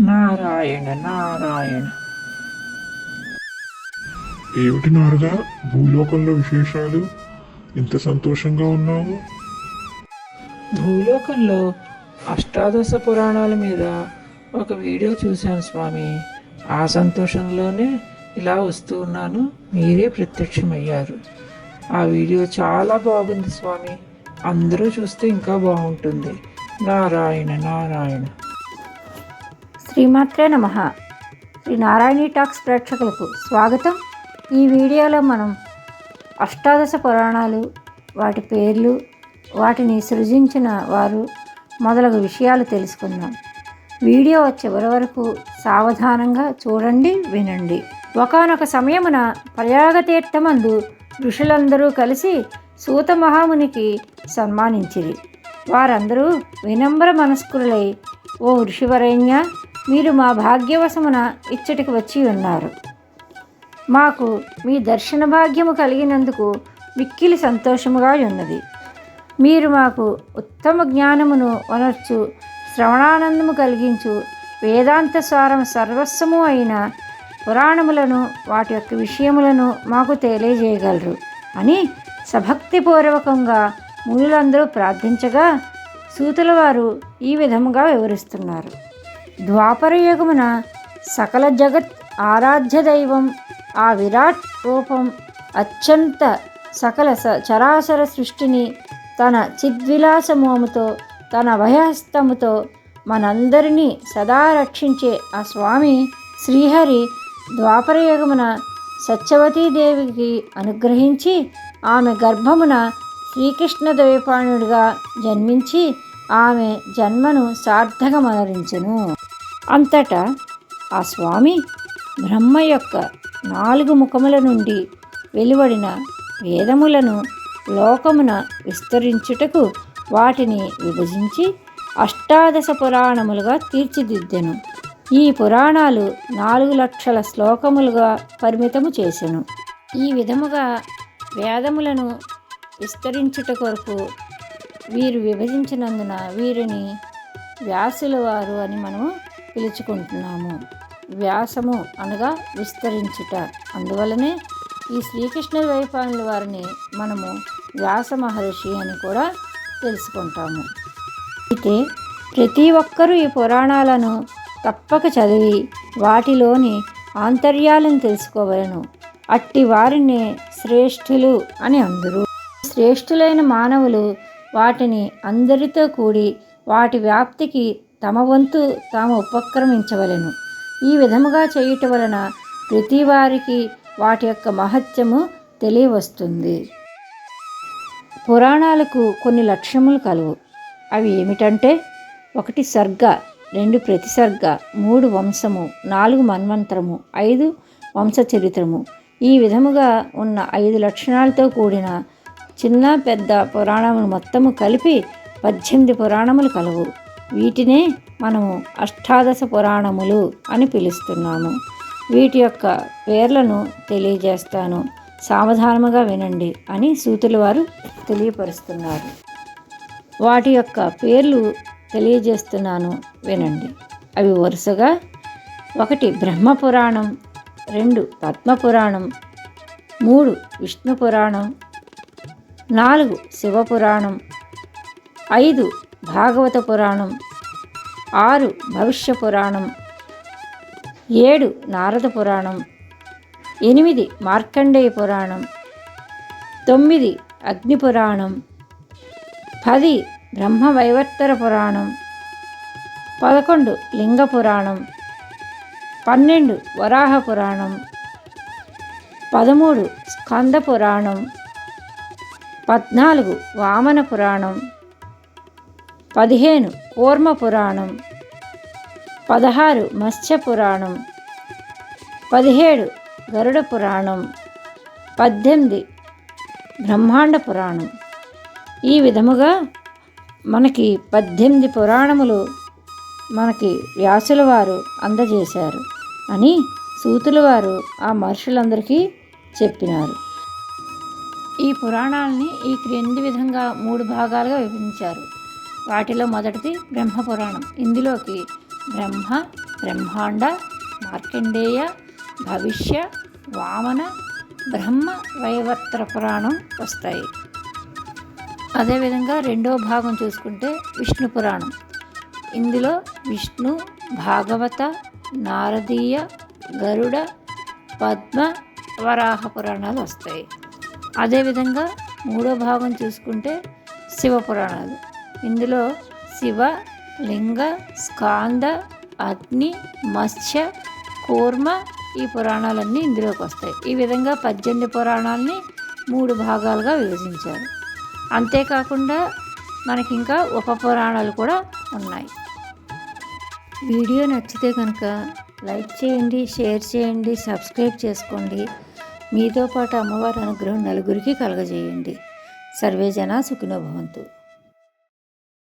నారాయణ నారాయణ. ఏమిటి నారదా? భూలోకంలో విశేషాలు? ఇంత సంతోషంగా ఉన్నావు? భూలోకంలో అష్టాదశ పురాణాల మీద ఒక వీడియో చూశాను స్వామి. ఆ సంతోషంలోనే ఇలా వస్తూ ఉన్నాను. మీరే ప్రత్యక్షమయ్యారు. ఆ వీడియో చాలా బాగుంది స్వామి. అందరూ చూస్తే ఇంకా బాగుంటుంది. నారాయణ నారాయణ. శ్రీమాత్రే నమ. శ్రీ నారాయణి టాక్స్ ప్రేక్షకులకు స్వాగతం. ఈ వీడియోలో మనం అష్టాదశ పురాణాలు వాటి పేర్లు వాటిని సృజించిన వారు మొదలగు విషయాలు తెలుసుకుందాం. వీడియో చివరి వరకు సావధానంగా చూడండి వినండి. ఒకానొక సమయమున ప్రయాగతీర్థమందు ఋషులందరూ కలిసి సూత మహామునికి సన్మానించిరి. వారందరూ వినమ్ర మనస్కులై ఓ ఋషివరేణ్య మీరు మా భాగ్యవశమున ఇచ్చటికి వచ్చి ఉన్నారు. మాకు మీ దర్శన భాగ్యము కలిగినందుకు మిక్కిలి సంతోషముగా ఉన్నది. మీరు మాకు ఉత్తమ జ్ఞానమును వనర్చు శ్రవణానందము కలిగించు వేదాంత సారం సర్వస్వము అయిన పురాణములను వాటి యొక్క విషయములను మాకు తెలియజేయగలరు అని సభక్తిపూర్వకంగా మునులందరూ ప్రార్థించగా సూతుల వారు ఈ విధముగా వివరిస్తున్నారు. ద్వాపరయుగమున సకల జగత్ ఆరాధ్య దైవం ఆ విరాట్ రూపం అత్యంత సకల స చరాచర సృష్టిని తన చిద్విలాసమోముతో తన భయహస్తముతో మనందరినీ సదా రక్షించే ఆ స్వామి శ్రీహరి ద్వాపరయుగమున సత్యవతీదేవికి అనుగ్రహించి ఆమె గర్భమున శ్రీకృష్ణ ద్వైపాణుడిగా జన్మించి ఆమె జన్మను సార్థకమనరించెను. అంతటా ఆ స్వామి బ్రహ్మ యొక్క నాలుగు ముఖముల నుండి వెలువడిన వేదములను లోకమున విస్తరించుటకు వాటిని విభజించి అష్టాదశ పురాణములుగా తీర్చిదిద్దెను. ఈ పురాణాలు నాలుగు లక్షల శ్లోకములుగా పరిమితము చేసెను. ఈ విధముగా వేదములను విస్తరించుట కొరకు వీరు విభజించినందున వీరిని వ్యాసుల వారు అని మనము పిలుచుకుంటున్నాము. వ్యాసము అనగా విస్తరించుట. అందువలనే ఈ శ్రీకృష్ణ ద్వైపానుల వారిని మనము వ్యాస మహర్షి అని కూడా తెలుసుకుంటాము. అయితే ప్రతి ఒక్కరూ ఈ పురాణాలను తప్పక చదివి వాటిలోని ఆంతర్యాలను తెలుసుకోవలను. అట్టి వారిని శ్రేష్ఠులు అని అందరూ. శ్రేష్ఠులైన మానవులు వాటిని అందరితో కూడి వాటి వ్యాప్తికి తమ వంతు తాము ఉపక్రమించవలెను. ఈ విధముగా చేయుట వలన ప్రతి వారికి వాటి యొక్క మహత్యము తెలియవస్తుంది. పురాణాలకు కొన్ని లక్ష్యములు కలవు అవి ఏమిటంటే ఒకటి సర్గ రెండు ప్రతిసర్గ మూడు వంశము నాలుగు మన్వంతరము ఐదు వంశ చరిత్రము ఈ విధముగా ఉన్న ఐదు లక్షణాలతో కూడిన చిన్న పెద్ద పురాణములు మొత్తము కలిపి పద్దెనిమిది పురాణములు కలవు వీటినే మనము అష్టాదశ పురాణములు అని పిలుస్తున్నాము. వీటి యొక్క పేర్లను తెలియజేస్తాను. సావధానముగా వినండి అని సూతుల వారు తెలియపరుస్తున్నారు. వాటి యొక్క పేర్లు తెలియజేస్తున్నాను. వినండి. అవి వరుసగా ఒకటి బ్రహ్మపురాణం రెండు పద్మపురాణం మూడు విష్ణు పురాణం నాలుగు శివపురాణం ఐదు భాగవత పురాణం. ఆరు భవిష్య పురాణం. ఏడు నారద పురాణం. ఎనిమిది మార్కండేయ పురాణం. తొమ్మిది అగ్ని పురాణం. పది బ్రహ్మవైవర్తర పురాణం. పదకొండు లింగ పురాణం. పన్నెండు వరాహ పురాణం. పదమూడు స్కంద పురాణం. పద్నాలుగు వామన పురాణం. పదిహేను కూర్మ పురాణం పదహారు మత్స్య పురాణం పదిహేడు గరుడ పురాణం పద్దెనిమిది బ్రహ్మాండ పురాణం ఈ విధముగా మనకి పద్దెనిమిది పురాణములు మనకి వ్యాసుల వారు అందజేశారు అని సూతుల వారు ఆ మహర్షులందరికీ చెప్పినారు. ఈ పురాణాలని ఈ క్రింది విధంగా మూడు భాగాలుగా విభజించారు. వాటిలో మొదటిది బ్రహ్మ పురాణం ఇందులోకి బ్రహ్మ బ్రహ్మాండ మార్కండేయ భవిష్య వామన బ్రహ్మ వైవర్తర పురాణం వస్తాయి. అదేవిధంగా రెండో భాగం చూసుకుంటే విష్ణు పురాణం. ఇందులో విష్ణు భాగవత నారదీయ గరుడ పద్మ వరాహ పురాణాలు వస్తాయి. అదేవిధంగా మూడో భాగం చూసుకుంటే శివ పురాణాలు. ఇందులో శివ లింగ స్కాంద అగ్ని మత్స్య కూర్మ ఈ పురాణాలన్నీ ఇందులోకి వస్తాయి. ఈ విధంగా పద్దెనిమిది పురాణాలని మూడు భాగాలుగా విభజించారు. అంతేకాకుండా మనకి ఇంకా ఉప పురాణాలు కూడా ఉన్నాయి. వీడియో నచ్చితే కనుక లైక్ చేయండి షేర్ చేయండి సబ్స్క్రైబ్ చేసుకోండి. మీతో పాటు అమ్మవారి అనుగ్రహం నలుగురికి కలగజేయండి. సర్వేజన సుఖినో భవంతు.